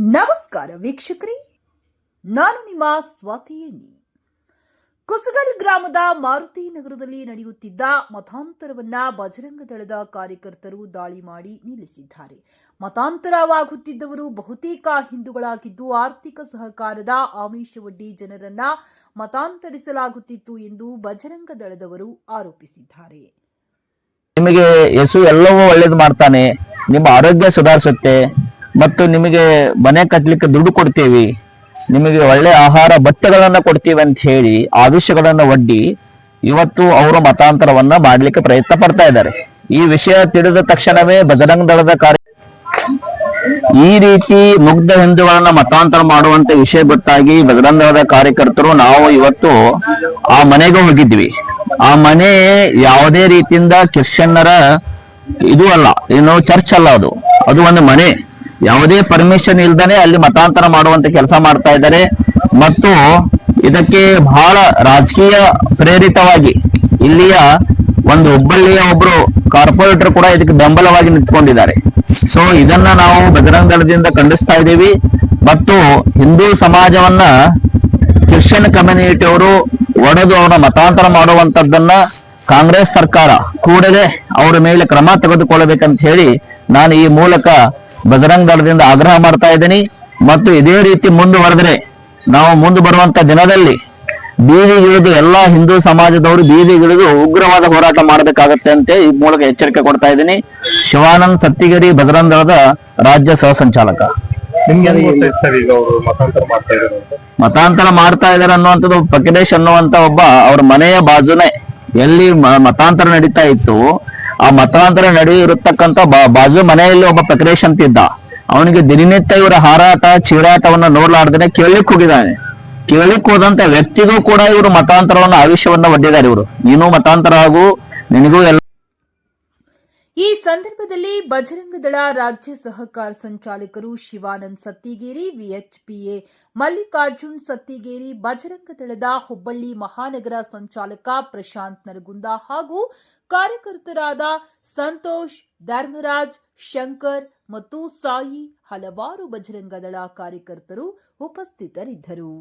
ನಮಸ್ಕಾರ ವೀಕ್ಷಕರೇ, ನಾನು ನಿಮ್ಮ ಸ್ವಾತಿಯೇನಿ ಕುಸಗಲ್ ಗ್ರಾಮದ ಮಾರುತಿ ನಗರದಲ್ಲಿ ನಡೆಯುತ್ತಿದ್ದ ಮತಾಂತರವನ್ನ ಬಜರಂಗ ದಳದ ಕಾರ್ಯಕರ್ತರು ದಾಳಿ ಮಾಡಿ ನಿಲ್ಲಿಸಿದ್ದಾರೆ. ಮತಾಂತರವಾಗುತ್ತಿದ್ದವರು ಬಹುತೇಕ ಹಿಂದೂಗಳಾಗಿದ್ದು ಆರ್ಥಿಕ ಸಹಕಾರದ ಆಮಿಷವೊಡ್ಡಿ ಜನರನ್ನ ಮತಾಂತರಿಸಲಾಗುತ್ತಿತ್ತು ಎಂದು ಬಜರಂಗ ದಳದವರು ಆರೋಪಿಸಿದ್ದಾರೆ. ನಿಮಗೆ ಯೇಸು ಎಲ್ಲವೂ ಒಳ್ಳೇದು ಮಾಡ್ತಾನೆ, ನಿಮ್ಮ ಆರೋಗ್ಯ ಸುಧಾರಿಸುತ್ತೆ ಮತ್ತು ನಿಮಗೆ ಮನೆ ಕಟ್ಟಲಿಕ್ಕೆ ದುಡ್ಡು ಕೊಡ್ತೀವಿ, ನಿಮಗೆ ಒಳ್ಳೆ ಆಹಾರ ಬಟ್ಟೆಗಳನ್ನ ಕೊಡ್ತೀವಿ ಅಂತ ಹೇಳಿ ಆವಿಷಗಳನ್ನ ಒಡ್ಡಿ ಇವತ್ತು ಅವರು ಮತಾಂತರವನ್ನ ಮಾಡಲಿಕ್ಕೆ ಪ್ರಯತ್ನ ಪಡ್ತಾ ಇದ್ದಾರೆ. ಈ ವಿಷಯ ತಿಳಿದ ತಕ್ಷಣವೇ ಬಜರಂಗ ದಳದ ಕಾರ್ಯ ಈ ರೀತಿ ಮುಗ್ಧ ಹಿಂದೂಗಳನ್ನ ಮತಾಂತರ ಮಾಡುವಂತ ವಿಷಯ ಗೊತ್ತಾಗಿ ಬಜರಂಗ ದಳದ ಕಾರ್ಯಕರ್ತರು ನಾವು ಇವತ್ತು ಆ ಮನೆಗೆ ಹೋಗಿದ್ವಿ. ಆ ಮನೆ ಯಾವುದೇ ರೀತಿಯಿಂದ ಕ್ರಿಶ್ಚಿಯನ್ನರ ಇದು ಅಲ್ಲ, ಏನು ಚರ್ಚ್ ಅಲ್ಲ ಅದು. ಅದು ಒಂದು ಮನೆ. ಯಾವುದೇ ಪರ್ಮಿಷನ್ ಇಲ್ದನೆ ಅಲ್ಲಿ ಮತಾಂತರ ಮಾಡುವಂತ ಕೆಲಸ ಮಾಡ್ತಾ ಇದ್ದಾರೆ. ಮತ್ತು ಇದಕ್ಕೆ ಬಹಳ ರಾಜಕೀಯ ಪ್ರೇರಿತವಾಗಿ ಇಲ್ಲಿಯ ಒಂದು ಹುಬ್ಬಳ್ಳಿಯ ಒಬ್ರು ಕಾರ್ಪೊರೇಟರ್ ಕೂಡ ಇದಕ್ಕೆ ಬೆಂಬಲವಾಗಿ ನಿಂತ್ಕೊಂಡಿದ್ದಾರೆ. ಸೊ ಇದನ್ನ ನಾವು ಬಜರಂಗ ದಳದಿಂದ ಖಂಡಿಸ್ತಾ ಇದ್ದೀವಿ. ಮತ್ತು ಹಿಂದೂ ಸಮಾಜವನ್ನ ಕ್ರಿಶ್ಚಿಯನ್ ಕಮ್ಯುನಿಟಿ ಅವರು ಒಡೆದು ಅವರ ಮತಾಂತರ ಮಾಡುವಂತದ್ದನ್ನ ಕಾಂಗ್ರೆಸ್ ಸರ್ಕಾರ ಕೂಡಲೇ ಅವರ ಮೇಲೆ ಕ್ರಮ ತೆಗೆದುಕೊಳ್ಳಬೇಕಂತ ಹೇಳಿ ನಾನು ಈ ಮೂಲಕ ಬಜರಂಗ ದಳದಿಂದ ಆಗ್ರಹ ಮಾಡ್ತಾ ಇದ್ದೀನಿ. ಮತ್ತು ಇದೇ ರೀತಿ ಮುಂದುವರೆದ್ರೆ ನಾವು ಮುಂದೆ ಬರುವಂತ ದಿನದಲ್ಲಿ ಬೀದಿಗಿಳಿದು ಎಲ್ಲಾ ಹಿಂದೂ ಸಮಾಜದವರು ಬೀದಿಗಿಳಿದು ಉಗ್ರವಾದ ಹೋರಾಟ ಮಾಡಬೇಕಾಗತ್ತೆ ಅಂತ ಈ ಮೂಲಕ ಎಚ್ಚರಿಕೆ ಕೊಡ್ತಾ ಇದ್ದೀನಿ. ಶಿವಾನಂದ್ ಸತ್ತಿಗಿರಿ ಬಜರಂಗ್ ದಳದ ರಾಜ್ಯ ಸಹ ಸಂಚಾಲಕ. ಮತಾಂತರ ಮಾಡ್ತಾ ಇದಾರೆ ಅನ್ನುವಂಥದ್ದು ಪ್ರಕಟೇಶ್ ಅನ್ನುವಂತ ಒಬ್ಬ ಅವ್ರ ಮನೆಯ ಬಾಜುನೇ ಎಲ್ಲಿ ಮತಾಂತರ ನಡೀತಾ ಇತ್ತು ಆ ಮತಾಂತರ ನಡೆಯಿರತಕ್ಕಂತ ಬಾಜು ಮನೆಯಲ್ಲಿ ಒಬ್ಬ ಪ್ರಕ್ರೇಶ್ ಅಂತ ಇದ್ದ ಅವನಿಗೆ ದಿನನಿತ್ಯ ಇವರ ಹಾರಾಟ, ಚೀರಾಟವನ್ನ ನೋಡಲಾರ್ದನೆ ಕೇಳಲಿಕ್ಕೆ ಹೋಗಿದ್ದಾನೆ. ಕೇಳಲಿಕ್ಕೆ ಹೋದಂತ ವ್ಯಕ್ತಿಗೂ ಕೂಡ ಇವರು ಮತಾಂತರವನ್ನ ಆವಿಷ್ಯವನ್ನ ಒಡ್ಡಿದ್ದಾರೆ ಇವರು. ನೀನು ಮತಾಂತರ ಹಾಗೂ ನಿನಗೂ ಎಲ್ಲ ಈ ಸಂದರ್ಭದಲ್ಲಿ ಬಜರಂಗದಳ ರಾಜ್ಯ ಸಹಕಾರ ಸಂಚಾಲಕರು ಶಿವಾನಂದ್ ಸತ್ತಿಗೇರಿ, ವಿಎಚ್ಪಿಎ ಮಲ್ಲಿಕಾರ್ಜುನ್ ಸತ್ತಿಗೇರಿ ಬಜರಂಗದಳದ ಹುಬ್ಬಳ್ಳಿ ಮಹಾನಗರ ಸಂಚಾಲಕ ಪ್ರಶಾಂತ್ ನರಗುಂದ ಹಾಗೂ ಕಾರ್ಯಕರ್ತರಾದ ಸಂತೋಷ್ ಧರ್ಮರಾಜ್ ಶಂಕರ್ ಮತ್ತು ಸಾಯಿ ಹಲವಾರು ಬಜರಂಗದಳ ಕಾರ್ಯಕರ್ತರು ಉಪಸ್ಥಿತರಿದ್ದರು.